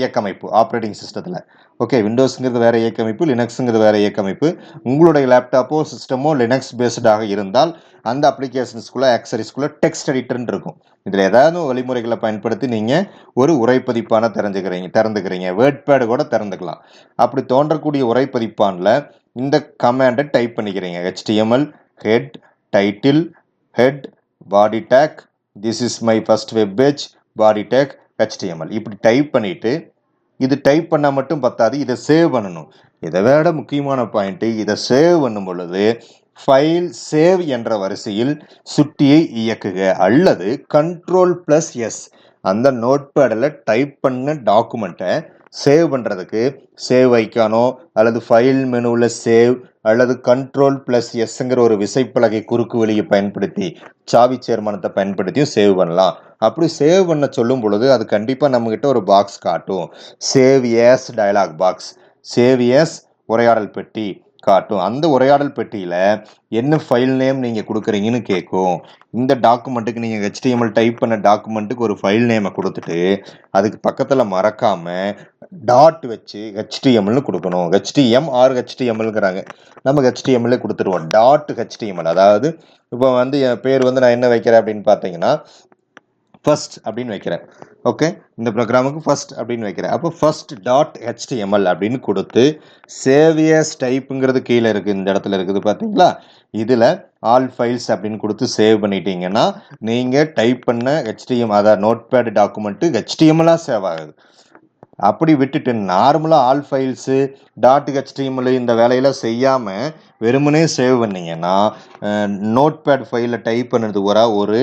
[SPEAKER 1] இயக்கமைப்பு ஆப்ரேட்டிங் சிஸ்டத்தில் ஓகே விண்டோஸுங்கிறது வேறு இயக்கமைப்பு லினக்ஸுங்கிறது வேறு இயக்கமைப்பு. உங்களுடைய லேப்டாப்போ சிஸ்டமோ லினக்ஸ் பேஸ்டாக இருந்தால் அந்த அப்ளிகேஷன்ஸ்குள்ளே ஆக்சரிஸ்குள்ளே டெக்ஸ்ட் எடிட்டர்னு இருக்கும். இதில் ஏதாவது வழிமுறைகளை பயன்படுத்தி நீங்கள் ஒரு உரைப்பதிப்பான தெரிஞ்சுக்கிறீங்க திறந்துக்கிறீங்க. வேர்ட் பேடு கூட திறந்துக்கலாம். அப்படி தோன்றக்கூடிய உரைப்பதிப்பானில் இந்த கமாண்டை டைப் பண்ணிக்கிறீங்க. HTML head title head body tag this is my first web page body tag HTML இப்படி டைப் பண்ணிவிட்டு இது டைப் பண்ணால் மட்டும் பத்தாது இதை சேவ் பண்ணணும். இதை விட முக்கியமான பாயிண்ட்டு இதை சேவ் பண்ணும் பொழுது ஃபைல் சேவ் என்ற வரிசையில் சுட்டியை இயக்குக. அல்லது கண்ட்ரோல் ப்ளஸ் எஸ் அந்த நோட்பேடில் டைப் பண்ண டாக்குமெண்ட்டை சேவ் பண்ணுறதுக்கு சேவ் ஐக்கானோ அல்லது ஃபைல் மெனுவில் சேவ் அல்லது கண்ட்ரோல் ப்ளஸ் எஸ்ங்கிற ஒரு விசைப்பலகை குறுக்கு வழியை பயன்படுத்தி சாவி சேர்மானத்தை பயன்படுத்தியும் சேவ் பண்ணலாம். அப்படி சேவ் பண்ண சொல்லும் பொழுது அது கண்டிப்பாக நம்மக்கிட்ட ஒரு பாக்ஸ் காட்டும். Save as dialog box save as உரையாடல் பெட்டி. காட்டும். அந்த உரையாடல் பெட்டியில் என்ன ஃபைல் நேம் நீங்கள் கொடுக்குறீங்கன்னு கேட்கும் இந்த டாக்குமெண்ட்டுக்கு நீங்கள் ஹெச்டிஎம்எல் டைப் பண்ண டாக்குமெண்ட்டுக்கு ஒரு ஃபைல் நேமை கொடுத்துட்டு அதுக்கு பக்கத்தில் மறக்காமல் டாட் வச்சு ஹெச்டிஎம்எல்னு கொடுக்கணும். ஹெச்டிஎம் ஆர் ஹெச்டிஎம்எல்ங்கிறாங்க நம்ம ஹெச்டிஎம்எல்லே கொடுத்துருவோம். டாட் ஹெச்டிஎம்எல் அதாவது இப்போ வந்து என் பேர் வந்து நான் என்ன வைக்கிறேன் அப்படின்னு பார்த்தீங்கன்னா ஃபர்ஸ்ட் அப்படின்னு வைக்கிறேன். ஓகே இந்த ப்ரோக்ராமுக்கு ஃபர்ஸ்ட் அப்படின்னு வைக்கிறேன். அப்போ ஃபர்ஸ்ட் டாட் ஹெச்டிஎம்எல் அப்படின்னு கொடுத்து சேவியஸ் டைப்புங்கிறது கீழே இருக்குது இந்த இடத்துல இருக்குது பார்த்தீங்களா? இதில் ஆல் ஃபைல்ஸ் அப்படின்னு கொடுத்து சேவ் பண்ணிட்டீங்கன்னா நீங்கள் டைப் பண்ண ஹெச்டிஎம் அதாவது நோட்பேட் டாக்குமெண்ட்டு ஹெச்டிஎம்எலாக சேவ் ஆகுது. அப்படி விட்டுட்டு நார்மலாக ஆல் ஃபைல்ஸு டாட் ஹெச்டிஎம்எல் இந்த வேலையெல்லாம் செய்யாமல் வெறுமனே சேவ் பண்ணீங்கன்னா நோட்பேட் ஃபைலில் டைப் பண்ணுறது ஒரு ஒரு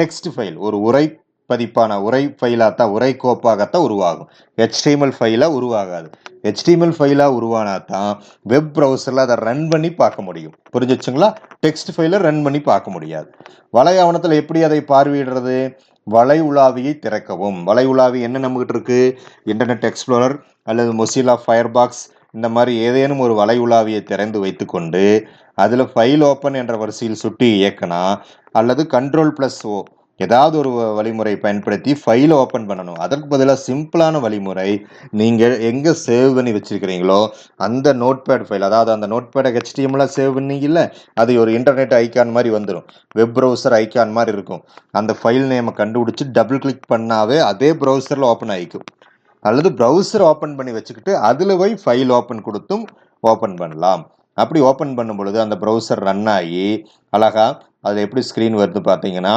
[SPEAKER 1] டெக்ஸ்ட் ஃபைல் ஒரு உரை பதிப்பான உரை ஃபைலாக தான் உரை கோப்பாகத்தான் உருவாகும். ஹெச்டிஎம்எல் ஃபைலாக உருவாகாது. ஹெச்டிஎம்எல் ஃபைலாக உருவானா தான் வெப் ப்ரௌசரில் அதை ரன் பண்ணி பார்க்க முடியும். புரிஞ்சிச்சுங்களா? டெக்ஸ்ட் ஃபைலை ரன் பண்ணி பார்க்க முடியாது. வலை ஆவணத்தில் எப்படி அதை பார்வையிடுறது? வலை உலாவியை திறக்கவும். வலை உலாவி என்ன நம்மகிட்ட இருக்குது இன்டர்நெட் எக்ஸ்ப்ளோரர் அல்லது மொசிலா ஃபயர்பாக்ஸ் இந்த மாதிரி ஏதேனும் ஒரு வலை உலாவியை திறந்து வைத்துக்கொண்டு அதில் ஃபைல் ஓப்பன் என்ற வரிசையில் சுட்டி இயக்கினா அல்லது கண்ட்ரோல் ப்ளஸ் ஓ ஏதாவது ஒரு வழிமுறை பயன்படுத்தி ஃபைலை ஓப்பன் பண்ணணும். அதற்கு பதிலாக சிம்பிளான வழிமுறை நீங்கள் எங்கே சேவ் பண்ணி வச்சுருக்கிறீங்களோ அந்த நோட்பேட் ஃபைல் அதாவது அந்த நோட்பேடை ஹெச்டிஎம்லாம் சேவ் பண்ணீங்கல்ல அது ஒரு இன்டர்நெட் ஐக்கான் மாதிரி வந்துடும் வெப் ப்ரௌசர் ஐக்கான் மாதிரி இருக்கும். அந்த ஃபைல் நேமை கண்டுபிடிச்சி டபுள் கிளிக் பண்ணாவே அதே ப்ரௌசரில் ஓப்பன் ஆகிக்கும் அல்லது ப்ரௌசர் ஓப்பன் பண்ணி வச்சுக்கிட்டு அதில் போய் ஃபைல் ஓப்பன் கொடுத்தும் ஓப்பன் பண்ணலாம். அப்படி ஓப்பன் பண்ணும் பொழுது அந்த ப்ரௌசர் ரன் ஆகி அழகா அதில் எப்படி ஸ்க்ரீன் வருது பார்த்தீங்கன்னா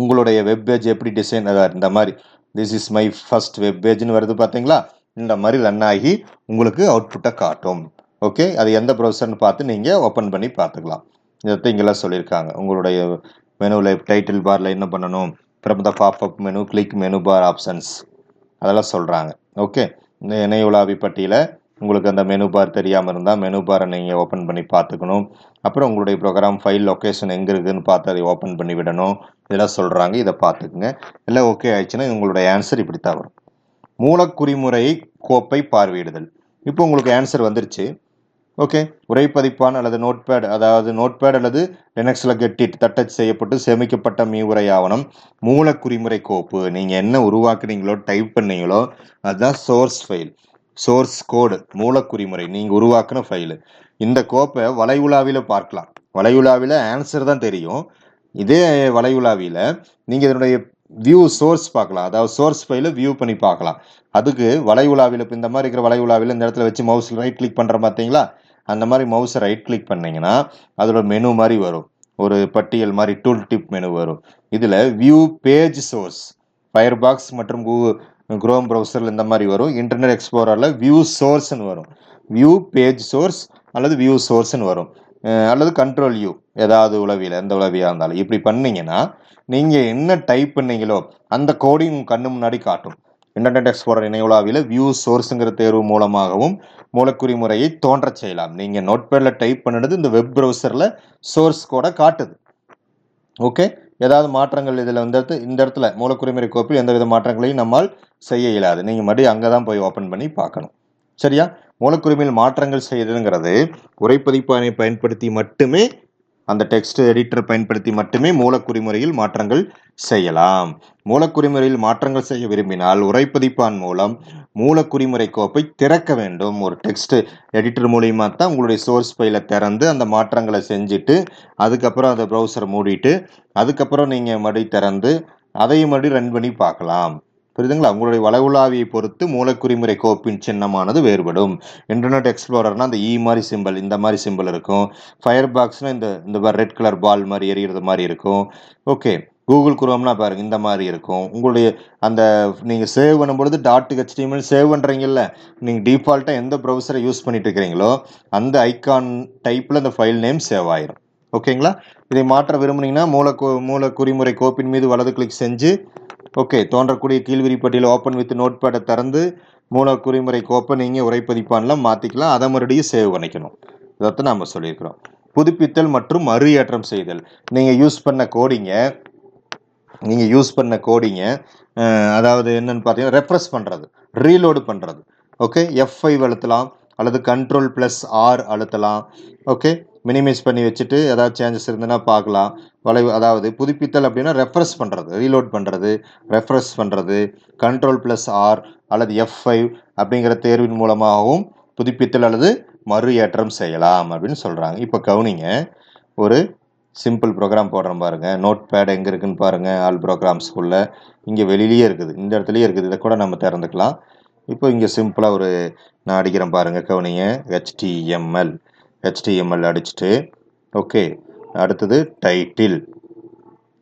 [SPEAKER 1] உங்களுடைய வெப் பேஜ் எப்படி டிசைன் அதாவது இந்த மாதிரி. This is my first web பேஜ்னு வருது பார்த்தீங்களா இந்த மாதிரி ரன் ஆகி உங்களுக்கு அவுட்புட்டை காட்டும். ஓகே அது எந்த ப்ரௌசர்னு பார்த்து நீங்கள் ஓப்பன் பண்ணி பார்த்துக்கலாம். இதை இங்கெல்லாம் சொல்லியிருக்காங்க. உங்களுடைய மெனுவில் டைட்டில் பாரில் என்ன பண்ணணும்? அப்புறம் இந்த popup menu click menu bar options அதெல்லாம் சொல்கிறாங்க ஓகே இந்த இணைய உலாவி பட்டியல உங்களுக்கு அந்த மெனு பார் தெரியாமல் இருந்தால் மெனு பாரை நீங்கள் ஓப்பன் பண்ணி பார்த்துக்கணும். அப்புறம் உங்களுடைய ப்ரோக்ராம் ஃபைல் லொக்கேஷன் எங்கே இருக்குதுன்னு பார்த்து அதை ஓப்பன் பண்ணி விடணும். இதெல்லாம் சொல்கிறாங்க இதை பார்த்துக்குங்க. எல்லாம் ஓகே ஆயிடுச்சுன்னா உங்களுடைய ஆன்சர் இப்படி தான் வரும். மூலக்குறிமுறை கோப்பை பார்வையிடுதல். இப்போ உங்களுக்கு ஆன்சர் வந்துருச்சு. ஓகே உரைப்பதிப்பான் அல்லது நோட்பேட் அதாவது நோட்பேட் அல்லது லினக்ஸில் கெட்டிட் தட்டச் செய்யப்பட்டு சேமிக்கப்பட்ட மீவுரை ஆவணம் மூல குறிமுறை கோப்பு. நீங்கள் என்ன உருவாக்குனீங்களோ டைப் பண்ணீங்களோ அதுதான் சோர்ஸ் ஃபைல் சோர்ஸ் கோடு மூலக்குறிமுறை நீங்கள் உருவாக்குன ஃபைலு இந்த கோப்பை வலையுலாவியில் பார்க்கலாம். வலையுலாவில் ஆன்சர் தான் தெரியும். இதே வலையுலாவியில் நீங்கள் இதனுடைய வியூ சோர்ஸ் பார்க்கலாம். அதாவது சோர்ஸ் ஃபைலை வியூ பண்ணி பார்க்கலாம். அதுக்கு வலையுலாவில் இப்போ இந்த மாதிரி இருக்கிற வலையுலாவில் இந்த இடத்துல வச்சு மவுஸ் ரைட் கிளிக் பண்ணுற பார்த்தீங்களா? அந்த மாதிரி மவுஸை ரைட் கிளிக் பண்ணிங்கன்னா அதோட மெனு மாதிரி வரும். ஒரு பட்டியல் மாதிரி டூல் டிப் மெனு வரும். இதில் view page source Firefox மற்றும் குரோம் ப்ரௌசரில் இந்த மாதிரி வரும். இன்டர்நெட் எக்ஸ்ப்ளோரரில் வியூ சோர்ஸ்னு வரும். வியூ பேஜ் சோர்ஸ் அல்லது வியூ சோர்ஸ்னு வரும். அல்லது கண்ட்ரோல் யூ ஏதாவது உளவியில் எந்த உளவியாக இருந்தாலும். இப்படி பண்ணிங்கன்னா நீங்கள் என்ன டைப் பண்ணீங்களோ அந்த கோடிங் கண்ணு முன்னாடி காட்டும். இன்டர்நெட் எக்ஸ்ப்ளோரர் இணையுலாவில் வியூ சோர்ஸுங்கிற தேர்வு மூலமாகவும் மூலக்குறி முறையை தோன்றச் செய்யலாம். நீங்கள் நோட்பேடில் டைப் பண்ணுறது இந்த வெப் ப்ரௌசரில் சோர்ஸ் கூட காட்டுது. ஓகே ஏதாவது மாற்றங்கள் இதில் வந்து இந்த இடத்துல மூலக்குறிமுறை கோப்பில் எந்தவித மாற்றங்களையும் நம்மால் செய்ய இயலாது. நீங்கள் மறுபடியும் அங்கே தான் போய் ஓப்பன் பண்ணி பார்க்கணும். சரியா? மூலக்குரிமையில் மாற்றங்கள் செய்யுதுங்கிறது உரைப்பதிப்பானை பயன்படுத்தி மட்டுமே அந்த டெக்ஸ்ட் எடிட்டர் பயன்படுத்தி மட்டுமே மூலக்குறிமுறையில் மாற்றங்கள் செய்யலாம். மூலக்குறிமுறையில் மாற்றங்கள் செய்ய விரும்பினால் உரைப்பதிப்பான் மூலம் மூலக்குறிமுறை கோப்பை திறக்க வேண்டும். ஒரு டெக்ஸ்ட் எடிட்டர் மூலியமாக தான் உங்களுடைய சோர்ஸ் ஃபைலை திறந்து அந்த மாற்றங்களை செஞ்சுட்டு அதுக்கப்புறம் அந்த ப்ரௌசரை மூடிட்டு அதுக்கப்புறம் நீங்கள் மறுபடி திறந்து அதையும் மறுபடி ரன் பண்ணி பார்க்கலாம். புரியுதுங்களா? உங்களுடைய வளவுலாவியை பொறுத்து மூலக்குறிமுறை கோப்பின் சின்னமானது வேறுபடும். இன்டர்நெட் எக்ஸ்ப்ளோரர்னா அந்த இ மாதிரி சிம்பிள் இந்த மாதிரி சிம்பிள் இருக்கும். ஃபயர் பாக்ஸ்னா இந்த இந்த ரெட் கலர் பால் மாதிரி எரியறது மாதிரி இருக்கும். ஓகே கூகுள் குரோம்னா பாருங்க இந்த மாதிரி இருக்கும். உங்களுடைய அந்த நீங்கள் சேவ் பண்ணும்பொழுது. டாட் ஹெச்டிஎம்எல் சேவ் பண்ணுறீங்கல்ல நீங்கள் டிஃபால்ட்டாக எந்த ப்ரௌசரை யூஸ் பண்ணிட்டு இருக்கிறீங்களோ அந்த ஐகான் டைப்பில் அந்த ஃபைல் நேம் சேவ் ஆயிரும். ஓகேங்களா? இதை மாற்ற விரும்புனீங்கன்னா மூல மூல குறிமுறை கோப்பின் மீது வலது கிளிக் செஞ்சு ஓகே தோன்றக்கூடிய கீழ்விரிப்பட்டியில் ஓப்பன் வித் நோட்பேடை திறந்து மூல குறிமுறை கோப்பை நீங்கள் உரைப்பதிப்பான்லாம் மாற்றிக்கலாம் அதை மறுபடியும் சேவ் பண்ணிக்கணும். இதைத்தான் நம்ம சொல்லியிருக்கிறோம். புதுப்பித்தல் மற்றும் மறு ஏற்றம் செய்தல். நீங்கள் யூஸ் பண்ண கோடிங்க நீங்கள் யூஸ் பண்ண கோடிங்க அதாவது என்னன்னு பார்த்தீங்கன்னா ரெஃப்ரெஷ் பண்ணுறது ரீலோடு பண்ணுறது ஓகே எஃப் ஃபைவ் அழுத்தலாம் அல்லது கண்ட்ரோல் ப்ளஸ் ஆர் அழுத்தலாம். ஓகே மினிமைஸ் பண்ணி வச்சுட்டு ஏதாவது சேஞ்சஸ் இருந்ததுன்னா பார்க்கலாம். வளைவு அதாவது புதுப்பித்தல் அப்படின்னா ரெஃப்ரெஷ் பண்ணுறது ரீலோட் பண்ணுறது ரெஃப்ரெஷ் பண்ணுறது கண்ட்ரோல் ப்ளஸ் ஆர் அல்லது எஃப் ஃபைவ் அப்படிங்கிற தேர்வின் மூலமாகவும் புதுப்பித்தல் அல்லது மறு ஏற்றம் செய்யலாம் அப்படின்னு சொல்கிறாங்க இப்போ கவுனிங்க ஒரு சிம்பிள் ப்ரோக்ராம் போடுறோம் பாருங்கள் நோட் பேட் எங்கே இருக்குதுன்னு பாருங்கள் ஆல் ப்ரோக்ராம்ஸ்குள்ள இங்கே வெளியிலேயே இருக்குது இந்த இடத்துலையே இருக்குது. இதை கூட நம்ம திறந்துக்கலாம். இப்போ இங்கே சிம்பிளாக ஒரு நான் அடிக்கிறேன் பாருங்க கவனிங்க ஹெச்டிஎம்எல் ஹெச்டிஎம்எல் அடிச்சுட்டு ஓகே அடுத்தது டைட்டில்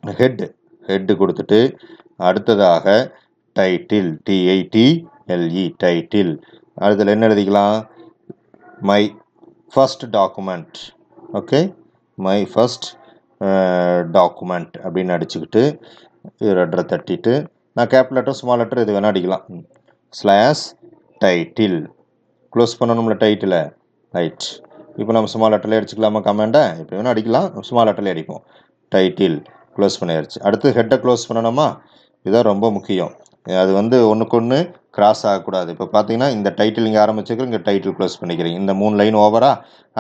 [SPEAKER 1] ஹெட் ஹெட் கொடுத்துட்டு அடுத்ததாக title T I T L E title அதில் என்ன எழுதிக்கலாம்? My first document okay my first document அப்படின்னு அடிச்சுக்கிட்டு ரெட்டரை தட்டிட்டு நான் கேப் லெட்டர் ஸ்மால் லெட்டர் இது வேணால் அடிக்கலாம். ஸ்லாஷ் டைட்டில் க்ளோஸ் பண்ணணும்ல டைட்டில் ரைட் இப்போ நம்ம சும்மா லெட்டர்லேயே அடிச்சுக்கலாமா கமெண்டை இப்போ வேணால் அடிக்கலாம். சும்மா லெட்டர்லேயே அடிப்போம். டைட்டில் க்ளோஸ் பண்ணியாச்சு. அடுத்து ஹெட்டை க்ளோஸ் பண்ணணுமா? இதுதான் ரொம்ப முக்கியம். அது வந்து ஒன்றுக்கு ஒன்று கிராஸ் ஆகக்கூடாது. இப்போ பார்த்தீங்கன்னா இந்த டைட்டில் இங்கே ஆரம்பிச்சிருக்கிறோம் இங்கே டைட்டில் க்ளோஸ் பண்ணிக்கிறீங்க இந்த மூணு லைன் ஓவரா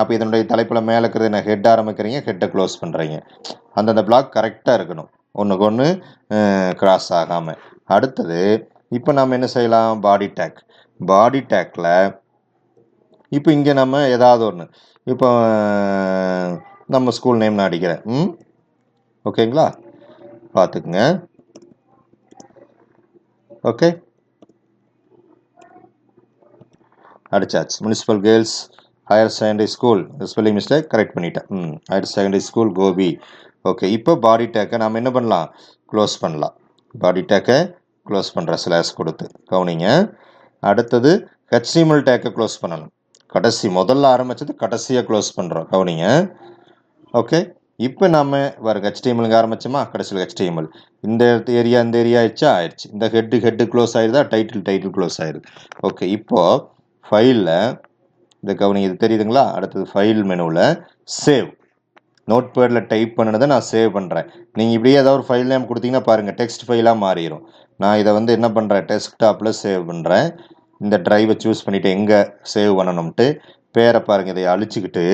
[SPEAKER 1] அப்போ இதனுடைய தலைப்பில் மேலே இருக்கிறது என்ன? ஹெட் ஆரம்பிக்கிறீங்க ஹெட்டை க்ளோஸ் பண்ணுறீங்க அந்தந்த பிளாக் கரெக்டாக இருக்கணும். ஒன்றுக்கு ஒன்று கிராஸ் ஆகாமல் அடுத்தது இப்போ நம்ம என்ன செய்யலாம்? பாடி டேக் பாடி டேக்கில் இப்போ இங்கே நம்ம ஏதாவது ஒன்று இப்போ நம்ம ஸ்கூல் நேம் நான் அடிக்கிறேன். ம்? ஓகேங்களா? பார்த்துக்குங்க. ஓகே. அடிச்சாச்சு. Municipal girls higher secondary school spelling mistake correct பண்ணிட்டேன். ம். Higher secondary school Gopi okay. இப்போ பாடி டேக்கை நம்ம என்ன பண்ணலாம்? க்ளோஸ் பண்ணலாம். பாடி டேக்கை க்ளோஸ் பண்ணுற ஸ்லாஷ் கொடுத்து. கவனிங்க. அடுத்தது ஹெச்டிஎம்எல் டேக்கை க்ளோஸ் பண்ணணும். கடைசி முதல்ல ஆரம்பிச்சது கடைசியாக க்ளோஸ் பண்ணுறோம் கவனிங்க. ஓகே இப்போ நம்ம வர ஹெச்டிஎம்எல்ங்க ஆரம்பிச்சோமா? கடைசியில் ஹெச்டிஎம்எல் இந்த ஏரியா இந்த ஏரியா ஆயிடுச்சா? ஆயிடுச்சு. இந்த ஹெட்டு ஹெட்டு க்ளோஸ் ஆயிடுதா டைட்டில் டைட்டில் க்ளோஸ் ஆயிடுது ஓகே இப்போது ஃபைலில் இந்த கவனிங்க இது தெரியுதுங்களா? அடுத்தது ஃபைல் மெனுவில் சேவ் நோட் பேடில் டைப் பண்ணினதை நான் சேவ் பண்ணுறேன் நீங்கள் இப்படியே ஏதாவது ஒரு ஃபைல் நேம் கொடுத்தீங்கன்னா பாருங்கள் டெக்ஸ்ட் ஃபைலாக மாறிடும் நான் இதை வந்து என்ன பண்ணுறேன் டெஸ்க்டாப்பில் சேவ் பண்ணுறேன் இந்த டிரைவை சூஸ் பண்ணிவிட்டு எங்கே சேவ் பண்ணணும்ட்டு பேரை பாருங்கள் இதை அழிச்சிக்கிட்டு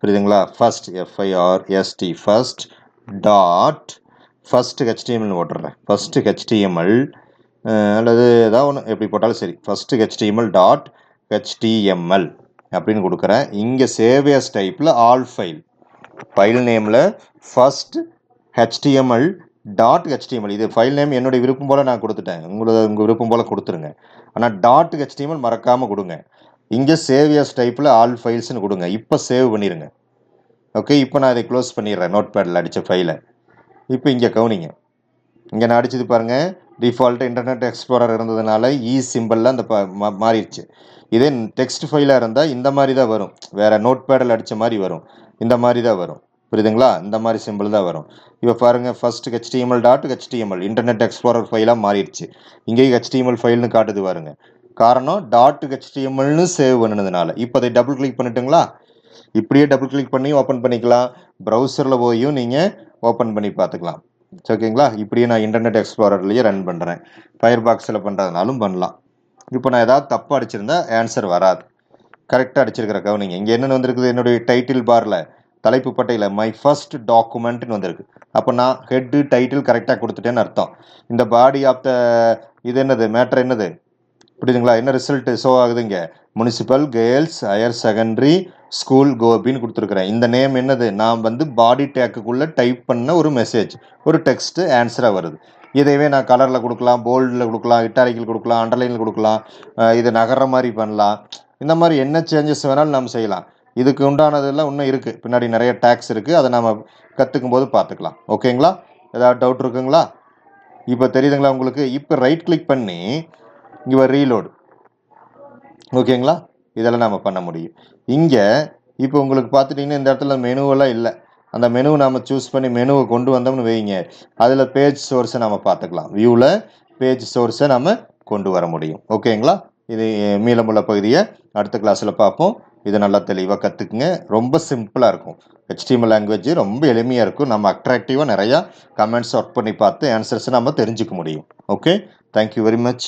[SPEAKER 1] புரியுதுங்களா? First F I R S T first dot first ஹெச்டிஎம்எல்னு போட்டுடுறேன். ஃபஸ்ட்டு ஹெச்டிஎம்எல் அல்லது ஏதாவது ஒன்று எப்படி போட்டாலும் சரி. ஃபஸ்ட்டு ஹெச்டிஎம்எல் டாட் ஹெச்டிஎம்எல் அப்படின்னு கொடுக்குறேன். இங்கே சேவியர்ஸ் டைப்பில் ஆல் ஃபைல் ஃபைல் நேமில் ஃபஸ்ட் ஹெச்டிஎம்எல் டாட் ஹெச்டிஎம்எல் இது ஃபைல் நேம் என்னுடைய விருப்பம் போல் நான் கொடுத்துட்டேன். உங்களோட உங்கள் விருப்பம் போல் கொடுத்துருங்க. ஆனால் டாட் ஹெச்டிஎம்எல் மறக்காமல் கொடுங்க. இங்கே சேவியர்ஸ் டைப்பில் ஆல் ஃபைல்ஸ்னு கொடுங்க. இப்போ சேவ் பண்ணிடுங்க ஓகே இப்போ நான் இதை க்ளோஸ் பண்ணிடுறேன். நோட் பேடில் அடித்த ஃபைலை இப்போ இங்கே கவுனிங்க. இங்கே நான் அடிச்சது பாருங்கள் டிஃபால்ட்டு இன்டர்நெட் எக்ஸ்ப்ளோரர் இருந்ததுனால e இ சிம்பிளில் அந்த ப மா- மாறிடுச்சு. இதே டெக்ஸ்ட் ஃபைலாக இருந்தால் இந்த மாதிரி தான் வரும். வேறு நோட் பேடில் அடித்த மாதிரி வரும். இந்த மாதிரி தான் வரும். புரியுதுங்களா? இந்த மாதிரி சிம்பிள் தான் வரும். இப்போ பாருங்கள் first HTML dot HTML internet explorer ஃபைலாக மாறிடுச்சு. இங்கேயும் ஹெச்டிஎம்எல் ஃபைல்னு காட்டுது பாருங்க. காரணம் டாட் ஹெச்டிஎம்எல்னு சேவ் பண்ணினதுனால. இப்போ அதை டபுள் கிளிக் பண்ணிட்டுங்களா? இப்படியே டபுள் கிளிக் பண்ணி ஓப்பன் பண்ணிக்கலாம். ப்ரௌசரில் போயும் நீங்கள் ஓப்பன் பண்ணி பார்த்துக்கலாம். ஓகேங்களா இப்படியே நான் இன்டர்நெட் எக்ஸ்ப்ளோரர்லேயே ரன் பண்ணுறேன் ஃபயர் பாக்ஸில் பண்ணுறதுனாலும் பண்ணலாம். இப்போ நான் ஏதாவது தப்பு அடிச்சிருந்தா ஆன்சர் வராது. கரெக்டாக அடிச்சிருக்கிற கவனிங்க. இங்கே என்னென்ன வந்திருக்குது? என்னுடைய டைட்டில் பாரில் தலைப்பு பட்டையில் மை ஃபர்ஸ்ட் டாக்குமெண்ட்னு வந்திருக்கு. அப்போ நான் ஹெட்டு டைட்டில் கரெக்டாக கொடுத்துட்டேன்னு அர்த்தம். இந்த பாடி ஆஃப் த இது என்னது? மேட்ரு என்னது? புரியுதுங்களா? என்ன ரிசல்ட் ஷோ ஆகுதுங்க? Municipal girls higher secondary school கோபின்னு கொடுத்துருக்குறேன். இந்த நேம் என்னது? நான் வந்து பாடி டேக்குக்குள்ளே டைப் பண்ண ஒரு மெசேஜ் ஒரு டெக்ஸ்ட்டு ஆன்சராக வருது. இதைவே நான் கலரில் கொடுக்கலாம் போல்டில் கொடுக்கலாம் இட்டாரிக்கில் கொடுக்கலாம் அண்டர்லைனில் கொடுக்கலாம் இது இதை நகர்ற மாதிரி பண்ணலாம். இந்த மாதிரி என்ன சேஞ்சஸ் வேணாலும் நம்ம செய்யலாம். இதுக்கு உண்டானதெல்லாம் இன்னும் இருக்குது பின்னாடி நிறைய டேக்ஸ் இருக்குது அதை நம்ம கற்றுக்கும் போது பார்த்துக்கலாம். ஓகேங்களா? ஏதாவது டவுட் இருக்குங்களா? இப்போ தெரியுதுங்களா உங்களுக்கு? இப்போ ரைட் கிளிக் பண்ணி இங்கே ரீலோடு ஓகேங்களா? இதெல்லாம் நம்ம பண்ண முடியும். இங்கே இப்போ உங்களுக்கு பார்த்துட்டிங்கன்னா இந்த இடத்துல மெனுவெல்லாம் இல்லை. அந்த மெனுவை நம்ம சூஸ் பண்ணி மெனுவை கொண்டு வந்தோம்னு வைங்க. அதில் பேஜ் சோர்ஸை நம்ம பார்த்துக்கலாம். வியூவில் பேஜ் சோர்ஸை நம்ம கொண்டு வர முடியும். ஓகேங்களா? இது மீளமுள்ள பகுதியை அடுத்த கிளாஸில் பார்ப்போம். இது நல்லா தெளிவாக கற்றுக்குங்க ரொம்ப சிம்பிளாக இருக்கும். ஹெச்டிஎம்எல் லாங்குவேஜ் ரொம்ப எளிமையாக இருக்கும். நம்ம அட்ராக்டிவாக நிறையா கமெண்ட்ஸ் ஒர்க் பண்ணி பார்த்து ஆன்சர்ஸ் நம்ம தெரிஞ்சுக்க முடியும். Okay thank you very much